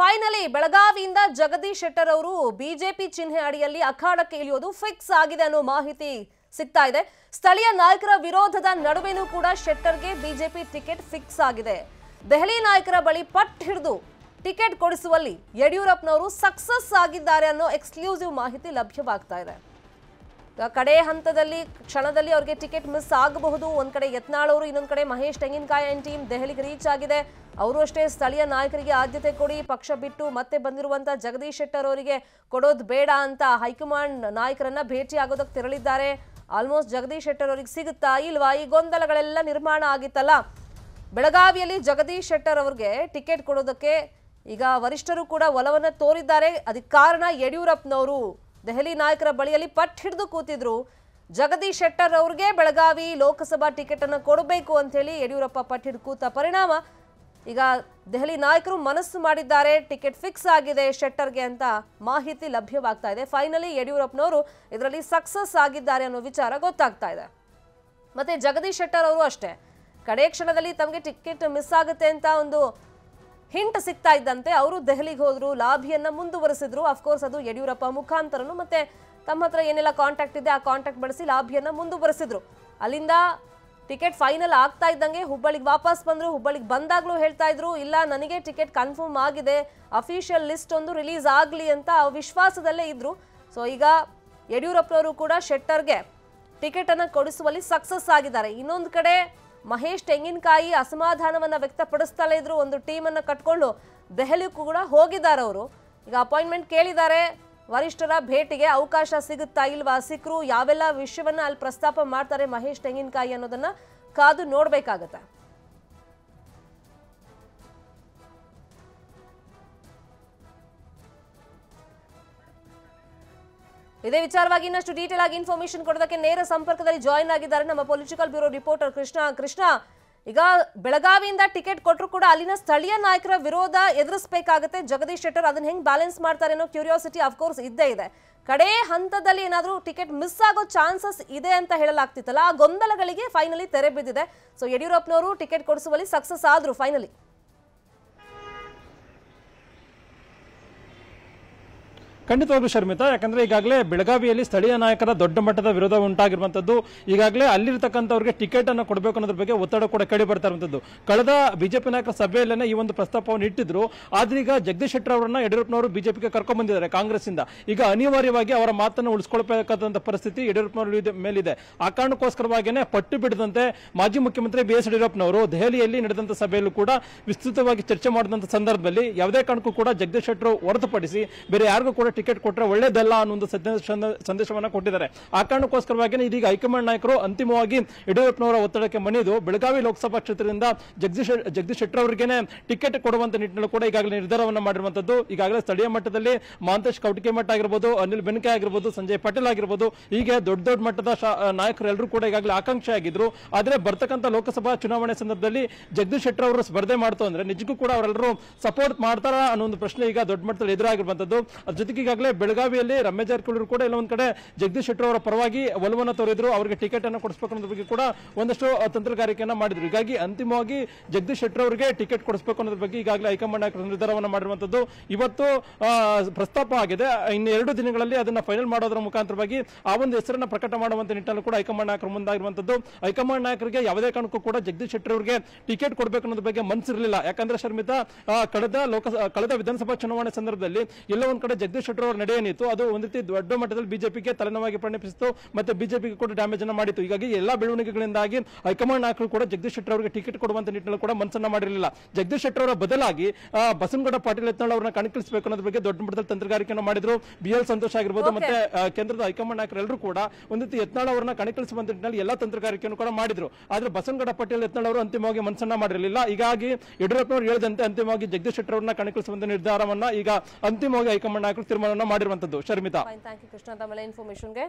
Finally ಬೆಳಗಾವಿಯಿಂದ Jagadish Shettar ಅವರು BJP ಚಿಹ್ನೆ ಅಡಿಯಲ್ಲಿ ಅಖಾಡಕ್ಕೆ ಇಳಿಯೋದು ಫಿಕ್ಸ್ ಆಗಿದೆ ಅನ್ನೋ ಮಾಹಿತಿ ಸಿಗ್ತಾ ಇದೆ. ಸ್ಥಳೀಯ ನಾಯಕರ ವಿರೋಧದ ನಡುವೆನೂ ಕೂಡ ಶೆಟ್ಟರ್ಗೆ ಬಿಜೆಪಿ ಟಿಕೆಟ್ ಫಿಕ್ಸ್ ಆಗಿದೆ. ದೆಹಲಿ ನಾಯಕರ ಬಳಿ ಪಟ್ ಹಿಡಿದು ಟಿಕೆಟ್ ಕೊಡಿಸುವಲ್ಲಿ ಯಡಿಯೂರಪ್ಪನವರು ಸಕ್ಸಸ್ ಆಗಿದ್ದಾರೆ ಅನ್ನೋ ಎಕ್ಸ್ಕ್ಲೂಸಿವ್ ಮಾಹಿತಿ ಲಭ್ಯವಾಗ್ತಾ ಇದೆ. ಕಡೆ ಹಂತದಲ್ಲಿ ಕ್ಷಣದಲ್ಲಿ ಅವ್ರಿಗೆ ಟಿಕೆಟ್ ಮಿಸ್ ಆಗಬಹುದು. ಒಂದ್ ಕಡೆ ಯತ್ನಾಳವರು ಇನ್ನೊಂದ್ ಕಡೆ ಮಹೇಶ್ ತೆಂಗಿನಕಾಯಿ ಅಂಡ್ ಟೀಮ್ ದೆಹಲಿಗೆ ರೀಚ್ ಆಗಿದೆ. ಅವರು ಅಷ್ಟೇ ಸ್ಥಳೀಯ ನಾಯಕರಿಗೆ ಆದ್ಯತೆ ಕೊಡಿ, ಪಕ್ಷ ಬಿಟ್ಟು ಮತ್ತೆ ಬಂದಿರುವಂತ ಜಗದೀಶ್ ಶೆಟ್ಟರ್ ಅವರಿಗೆ ಕೊಡೋದು ಬೇಡ ಅಂತ ಹೈಕಮಾಂಡ್ ನಾಯಕರನ್ನ ಭೇಟಿ ಆಗೋದಕ್ಕೆ ತೆರಳಿದ್ದಾರೆ. ಆಲ್ಮೋಸ್ಟ್ ಜಗದೀಶ್ ಶೆಟ್ಟರ್ ಅವರಿಗೆ ಸಿಗುತ್ತಾ ಇಲ್ವಾ? ಈ ಗೊಂದಲಗಳೆಲ್ಲ ನಿರ್ಮಾಣ ಆಗಿತ್ತಲ್ಲ? ಬೆಳಗಾವಿಯಲ್ಲಿ ಜಗದೀಶ್ ಶೆಟ್ಟರ್ ಅವ್ರಿಗೆ ಟಿಕೆಟ್ ಕೊಡೋದಕ್ಕೆ ಈಗ ವರಿಷ್ಠರು ಕೂಡ ಒಲವನ್ನ ತೋರಿದ್ದಾರೆ. ಅದಕ್ಕೆ ಕಾರಣ ಯಡಿಯೂರಪ್ಪನವರು. ದೆಹಲಿ ನಾಯಕರ ಬಳಿಯಲ್ಲಿ ಪಟ್ ಹಿಡಿದು ಕೂತಿದ್ರು. ಜಗದೀಶ್ ಶೆಟ್ಟರ್ ಅವ್ರಿಗೆ ಬೆಳಗಾವಿ ಲೋಕಸಭಾ ಟಿಕೆಟ್ ಅನ್ನು ಕೊಡಬೇಕು ಅಂತ ಹೇಳಿ ಯಡಿಯೂರಪ್ಪ ಪಟ್ ಹಿಡಿದು ಕೂತ ಪರಿಣಾಮ. ಈಗ ದೆಹಲಿ ನಾಯಕರು ಮನಸ್ಸು ಮಾಡಿದ್ದಾರೆ, ಟಿಕೆಟ್ ಫಿಕ್ಸ್ ಆಗಿದೆ ಶೆಟ್ಟರ್ಗೆ ಅಂತ ಮಾಹಿತಿ ಲಭ್ಯವಾಗ್ತಾ ಇದೆ. ಫೈನಲಿ ಯಡಿಯೂರಪ್ಪನವರು ಇದರಲ್ಲಿ ಸಕ್ಸಸ್ ಆಗಿದ್ದಾರೆ ಅನ್ನೋ ವಿಚಾರ ಗೊತ್ತಾಗ್ತಾ ಇದೆ. ಮತ್ತೆ ಜಗದೀಶ್ ಶೆಟ್ಟರ್ ಅವರು ಅಷ್ಟೇ. ಕಡೆ ಕ್ಷಣದಲ್ಲಿ ತಮಗೆ ಟಿಕೆಟ್ ಮಿಸ್ ಆಗುತ್ತೆ ಅಂತ ಒಂದು ಹಿಂಟ್ ಸಿಗ್ತಾ ಇದ್ದಂತೆ ಅವರು ದೆಹಲಿಗೆ ಹೋದ್ರು, ಲಾಭಿಯನ್ನ ಮುಂದುವರೆಸಿದ್ರು. ಅಫ್ಕೋರ್ಸ್ ಅದು ಯಡಿಯೂರಪ್ಪ ಮುಖಾಂತರನು. ಮತ್ತೆ ತಮ್ಮ ಹತ್ರ ಏನೆಲ್ಲ ಕಾಂಟ್ಯಾಕ್ಟ್ ಇದೆ, ಆ ಕಾಂಟ್ಯಾಕ್ಟ್ ಬಳಸಿ ಲಾಭಿಯನ್ನ ಮುಂದುವರೆಸಿದ್ರು. ಅಲ್ಲಿಂದ ಟಿಕೆಟ್ ಫೈನಲ್ ಆಗ್ತಾ ಇದ್ದಂಗೆ ಹುಬ್ಬಳ್ಳಿಗೆ ವಾಪಸ್ ಬಂದ್ರು. ಹುಬ್ಬಳ್ಳಿಗೆ ಬಂದಾಗ್ಲೂ ಹೇಳ್ತಾ ಇದ್ರು, ಇಲ್ಲ, ನನಗೆ ಟಿಕೆಟ್ ಕನ್ಫರ್ಮ್ ಆಗಿದೆ. ಅಫಿಷಿಯಲ್ ಲಿಸ್ಟ್ ಒಂದು ರಿಲೀಸ್ ಆಗಲಿ ಅಂತ ವಿಶ್ವಾಸದಲ್ಲೇ ಇದ್ರು. ಸೊ ಈಗ ಯಡಿಯೂರಪ್ಪನವರು ಕೂಡ ಶೆಟ್ಟರ್ಗೆ ಟಿಕೆಟ್ ಅನ್ನ ಕೊಡಿಸುವಲ್ಲಿ ಸಕ್ಸಸ್ ಆಗಿದ್ದಾರೆ. ಇನ್ನೊಂದು ಕಡೆ ಮಹೇಶ್ ತೆಂಗಿನಕಾಯಿ ಅಸಮಾಧಾನವನ್ನು ವ್ಯಕ್ತಪಡಿಸ್ತಲೇ ಇದ್ರು ಒಂದು ಟೀಮನ್ನು ಕಟ್ಕೊಂಡು ದೆಹಲಿಗೂ ಕೂಡ ಹೋಗಿದ್ದಾರೆ ಅವರು. ಈಗ ಅಪಾಯಿಂಟ್ಮೆಂಟ್ ಕೇಳಿದ್ದಾರೆ. ವರಿಷ್ಠರ ಭೇಟಿಗೆ ಅವಕಾಶ ಸಿಗುತ್ತಾ ಇಲ್ವಾ? ಸಿಕ್ಕರು ಯಾವೆಲ್ಲ ವಿಷಯವನ್ನ ಅಲ್ಲಿ ಪ್ರಸ್ತಾಪ ಮಾಡ್ತಾರೆ ಮಹೇಶ್ ತೆಂಗಿನಕಾಯಿ ಅನ್ನೋದನ್ನ ಕಾದು ನೋಡ್ಬೇಕಾಗತ್ತೆ. ಇದೇ ವಿಚಾರವಾಗಿ ಇನ್ನಷ್ಟು ಡೀಟೇಲ್ ಆಗಿ ಇನ್ಫಾರ್ಮೇಶನ್ ಕೊಡೋದಕ್ಕೆ ನೇರ ಸಂಪರ್ಕದಲ್ಲಿ ಜಾಯಿನ್ ಆಗಿದ್ದಾರೆ ನಮ್ಮ political bureau reporter Krishna. Krishna, ಈಗ ಬೆಳಗಾವಿಯಿಂದ ಟಿಕೆಟ್ ಕೊಟ್ಟರು ಕೂಡ ಅಲ್ಲಿನ ಸ್ಥಳೀಯ ನಾಯಕರ ವಿರೋಧ ಎದುರಿಸಬೇಕಾಗುತ್ತೆ. ಜಗದೀಶ್ ಶೆಟ್ಟರ್ ಅದನ್ನ ಹೆಂಗ್ ಬ್ಯಾಲೆನ್ಸ್ ಮಾಡ್ತಾರೆ ಅನ್ನೋ ಕ್ಯೂರಿಯಾಸಿಟಿ ಅಫ್ಕೋರ್ಸ್ ಇದ್ದೇ ಇದೆ. ಕಡೆ ಹಂತದಲ್ಲಿ ಏನಾದರೂ ಟಿಕೆಟ್ ಮಿಸ್ ಆಗೋ ಚಾನ್ಸಸ್ ಇದೆ ಅಂತ ಹೇಳಲಾಗ್ತಿತ್ತಲ್ಲ, ಆ ಗೊಂದಲಗಳಿಗೆ ಫೈನಲಿ ತೆರೆ ಬಿದ್ದಿದೆ. ಸೊ ಯಡಿಯೂರಪ್ಪನವರು ಟಿಕೆಟ್ ಕೊಡಿಸುವಲ್ಲಿ ಸಕ್ಸಸ್ ಆದ್ರು ಫೈನಲಿ ಖಂಡಿತವಾಗ್ಲೂ ಶರ್ಮಿತಾ, ಯಾಕಂದ್ರೆ ಈಗಾಗಲೇ ಬೆಳಗಾವಿಯಲ್ಲಿ ಸ್ಥಳೀಯ ನಾಯಕರ ದೊಡ್ಡ ಮಟ್ಟದ ವಿರೋಧ ಉಂಟಾಗಿರುವಂತದ್ದು, ಈಗಾಗಲೇ ಅಲ್ಲಿರ್ತಕ್ಕಂಥವ್ರಿಗೆ ಟಿಕೆಟ್ ಅನ್ನು ಕೊಡಬೇಕು ಅನ್ನೋದ್ರ ಬಗ್ಗೆ ಒತ್ತಡ ಕೂಡ ಕೇಳಿ ಬರ್ತಾ ಇರುವಂತದ್ದು. ಕಳೆದ ಬಿಜೆಪಿ ನಾಯಕರ ಸಭೆಯಲ್ಲೇ ಈ ಒಂದು ಪ್ರಸ್ತಾಪವನ್ನು ಇಟ್ಟಿದ್ರು. ಆದ್ರೀಗ ಜಗದೀಶ್ ಶೆಟ್ಟರ್ ಅವರನ್ನ ಯಡಿಯೂರಪ್ಪನವರು ಬಿಜೆಪಿಗೆ ಕರ್ಕೊಂಡ್ ಬಂದಿದ್ದಾರೆ ಕಾಂಗ್ರೆಸ್ ಈಗ ಅನಿವಾರ್ಯವಾಗಿ ಅವರ ಮಾತನ್ನು ಉಳಿಸ್ಕೊಳ್ಬೇಕಾದಂತ ಪರಿಸ್ಥಿತಿ ಯಡಿಯೂರಪ್ಪನವರ ಮೇಲಿದೆ. ಆ ಕಾರಣಕ್ಕೋಸ್ಕರವಾಗಿಯೇ ಪಟ್ಟು ಬಿಡದಂತೆ ಮಾಜಿ ಮುಖ್ಯಮಂತ್ರಿ ಬಿ ಎಸ್ ಯಡಿಯೂರಪ್ಪನವರು ದೆಹಲಿಯಲ್ಲಿ ನಡೆದಂತಹ ಸಭೆಯಲ್ಲೂ ಕೂಡ ವಿಸ್ತೃತವಾಗಿ ಚರ್ಚೆ ಮಾಡಿದಂತ ಸಂದರ್ಭದಲ್ಲಿ ಯಾವುದೇ ಕಾರಣಕ್ಕೂ ಕೂಡ ಜಗದೀಶ್ ಶೆಟ್ಟರ್ ಹೊರತುಪಡಿಸಿ ಬೇರೆ ಯಾರಿಗೂ ಕೂಡ ಟಿಕೆಟ್ ಕೊಟ್ಟರೆ ಒಳ್ಳೇದಲ್ಲ ಅನ್ನೋ ಒಂದು ಸಂದೇಶ- ಸಂದೇಶವನ್ನ ಕೊಟ್ಟಿದ್ದಾರೆ. ಆ ಕಾರಣಕ್ಕೋಸ್ಕರವಾಗಿ ಇದೀಗ ಹೈಕಮಾಂಡ್ ನಾಯಕರು ಅಂತಿಮವಾಗಿ ಯಡಿಯೂರಪ್ಪನವರ ಒತ್ತಡಕ್ಕೆ ಮಣಿದು ಬೆಳಗಾವಿ ಲೋಕಸಭಾ ಕ್ಷೇತ್ರದಿಂದ ಜಗದೀಶ್ ಜಗದೀಶ್ ಶೆಟ್ಟರ್ ಅವರಿಗೆ ಟಿಕೆಟ್ ಕೊಡುವಂತ ನಿಟ್ಟಿನಲ್ಲಿ ಕೂಡ ಈಗಾಗಲೇ ನಿರ್ಧಾರವನ್ನು ಮಾಡಿರುವಂತದ್ದು. ಈಗಾಗಲೇ ಸ್ಥಳೀಯ ಮಟ್ಟದಲ್ಲಿ ಮಾಂತೇಶ್ ಕೌಟಿಕೆ ಮಠ ಆಗಿರ್ಬೋದು, ಅನಿಲ್ ಬೆನಕೆ ಆಗಿರ್ಬೋದು, ಸಂಜಯ್ ಪಟೇಲ್ ಆಗಿರ್ಬೋದು, ಹೀಗೆ ದೊಡ್ಡ ದೊಡ್ಡ ಮಟ್ಟದ ನಾಯಕರು ಎಲ್ಲರೂ ಕೂಡ ಈಗಾಗಲೇ ಆಕಾಂಕ್ಷೆ ಆಗಿದ್ರು. ಆದರೆ ಬರ್ತಕ್ಕಂಥ ಲೋಕಸಭಾ ಚುನಾವಣೆ ಸಂದರ್ಭದಲ್ಲಿ ಜಗದೀಶ್ ಶೆಟ್ಟರ್ ಅವರು ಸ್ಪರ್ಧೆ ಮಾಡ್ತು ಅಂದ್ರೆ ನಿಜಕ್ಕೂ ಕೂಡ ಅವರೆಲ್ಲರೂ ಸಪೋರ್ಟ್ ಮಾಡ್ತಾರಾ ಅನ್ನೋ ಒಂದು ಪ್ರಶ್ನೆ ಈಗ ದೊಡ್ಡ ಮಟ್ಟದಲ್ಲಿ ಎದುರಾಗಿರುವಂತದ್ದು. ಅದ್ರ ಜೊತೆಗೆ ಈಗಾಗಲೇ ಬೆಳಗಾವಿಯಲ್ಲಿ ರಮೇಶ್ ಜಾರಕಿಹೊಳಿ ಕೂಡ ಎಲ್ಲ ಒಂದ್ ಕಡೆ ಜಗದೀಶ್ ಶೆಟ್ಟರ್ ಅವರ ಪರವಾಗಿ ಒಲವನ್ನು ತೋರಿದ್ರು, ಅವರಿಗೆ ಟಿಕೆಟ್ ಅನ್ನು ಕೊಡಿಸಬೇಕು ಅನ್ನೋದ್ರ ಬಗ್ಗೆ ಕೂಡ ಒಂದಷ್ಟು ತಂತ್ರಗಾರಿಕೆಯನ್ನು ಮಾಡಿದ್ರು. ಹೀಗಾಗಿ ಅಂತಿಮವಾಗಿ ಜಗದೀಶ್ ಶೆಟ್ಟರ್ ಅವರಿಗೆ ಟಿಕೆಟ್ ಕೊಡಿಸಬೇಕು ಅನ್ನೋದ್ರ ಬಗ್ಗೆ ಈಗಾಗಲೇ ಹೈಕಮಾಂಡ್ ನಿರ್ಧಾರವನ್ನು ನಿರ್ಧಾರವನ್ನ ಮಾಡಿರುವಂತದ್ದು. ಇವತ್ತು ಪ್ರಸ್ತಾಪ ಆಗಿದೆ. ಇನ್ನು ಎರಡು ದಿನಗಳಲ್ಲಿ ಅದನ್ನ ಫೈನಲ್ ಮಾಡೋದ್ರ ಮುಖಾಂತರವಾಗಿ ಆ ಒಂದು ಹೆಸರನ್ನ ಪ್ರಕಟ ಮಾಡುವಂತ ನಿಟ್ಟಿನಲ್ಲಿ ಕೂಡ ಹೈಕಮಾಂಡ್ ನಾಯಕರು ಮುಂದಾಗಿರುವಂತದ್ದು. ಹೈಕಮಾಂಡ್ ನಾಯಕರಿಗೆ ಯಾವುದೇ ಕಾರಣಕ್ಕೂ ಕೂಡ ಜಗದೀಶ್ ಶೆಟ್ಟರ್ ಅವರಿಗೆ ಟಿಕೆಟ್ ಕೊಡಬೇಕು ಅನ್ನೋದ್ರ ಬಗ್ಗೆ ಮನಸ್ಸಿರಲಿಲ್ಲ ಯಾಕಂದ್ರೆ ಶರ್ಮಿತ ಕಳೆದ ಲೋಕ ಕಳೆದ ವಿಧಾನಸಭಾ ಚುನಾವಣೆ ಸಂದರ್ಭದಲ್ಲಿ ಎಲ್ಲ ಒಂದ್ ಕಡೆ ಜಗದೀಶ್ ಶೆಟ್ಟರ್ ಅವರ ನಡೆ ಏನಿತ್ತು ಅದು ಒಂದು ರೀತಿ ದೊಡ್ಡ ಮಟ್ಟದಲ್ಲಿ ಬಿಜೆಪಿಗೆ ತಲೆನೋವಾಗಿ ಪರಿಣಮಿಸಿತು ಮತ್ತೆ ಬಿಜೆಪಿಗೆ ಕೂಡ ಡ್ಯಾಮೇಜ್ ಅನ್ನ ಮಾಡಿತ್ತು ಹೀಗಾಗಿ ಎಲ್ಲಾ ಬೆಳವಣಿಗೆಗಳಿಂದಾಗಿ ಹೈಕಮಾಂಡ್ ನಾಯಕರು ಕೂಡ ಜಗದೀಶ್ ಶೆಟ್ಟರ್ ಅವರಿಗೆ ಟಿಕೆಟ್ ಕೊಡುವಂತ ನಿಟ್ಟಿನಲ್ಲಿ ಕೂಡ ಮನಸ್ಸನ್ನ ಮಾಡಿರಲಿಲ್ಲ. ಜಗದೀಶ್ ಶೆಟ್ಟರ್ ಅವರ ಬದಲಾಗಿ ಬಸನಗೌಡ ಪಾಟೀಲ್ ಯತ್ನಾಳ್ ಅವರನ್ನ ಕಣಕ್ಕಿಳಿಸಬೇಕು ಅನ್ನೋದ್ರ ಬಗ್ಗೆ ದೊಡ್ಡ ಮಟ್ಟದಲ್ಲಿ ತಂತ್ರಗಾರಿಕೆಯನ್ನು ಮಾಡಿದ್ರು. ಬಿ ಎಲ್ ಸಂತೋಷ್ ಆಗಿರ್ಬೋದು ಮತ್ತೆ ಕೇಂದ್ರದ ಹೈಕಮಾಂಡ್ ನಾಯಕರು ಎಲ್ಲರೂ ಕೂಡ ಒಂದು ರೀತಿ ಯತ್ನಾಳ್ ಅವರನ್ನ ಕಣಕ್ಕಿಳಿಸುವಂತ ನಿಟ್ಟಿನಲ್ಲಿ ಎಲ್ಲಾ ತಂತ್ರಗಾರಿಕೆಯನ್ನು ಕೂಡ ಮಾಡಿದ್ರು. ಆದ್ರೆ ಬಸನಗೌಡ ಪಾಟೀಲ್ ಯತ್ನಾಳ್ ಅವರು ಅಂತಿಮವಾಗಿ ಮನಸ್ಸನ್ನ ಮಾಡಿರಲಿಲ್ಲ. ಹೀಗಾಗಿ ಯಡಿಯೂರಪ್ಪನವರು ಹೇಳಿದಂತೆ ಅಂತಿಮವಾಗಿ ಜಗದೀಶ್ ಶೆಟ್ಟರ್ ಅವರನ್ನ ಕಣಕ್ಕಿಳಿಸುವಂತ ನಿರ್ಧಾರವನ್ನ ಈಗ ಅಂತಿಮವಾಗಿ ಹೈಕಮಾಂಡ್ ನಾಯಕರು ತೀರ್ಮಾನವನ್ನ ಮಾಡಿರುವಂತದ್ದು ಶರ್ಮಿತಾ. Thank you Krishna. ತಮ್ಮ ಇನ್ಫಾರ್ಮೇಶನ್ಗೆ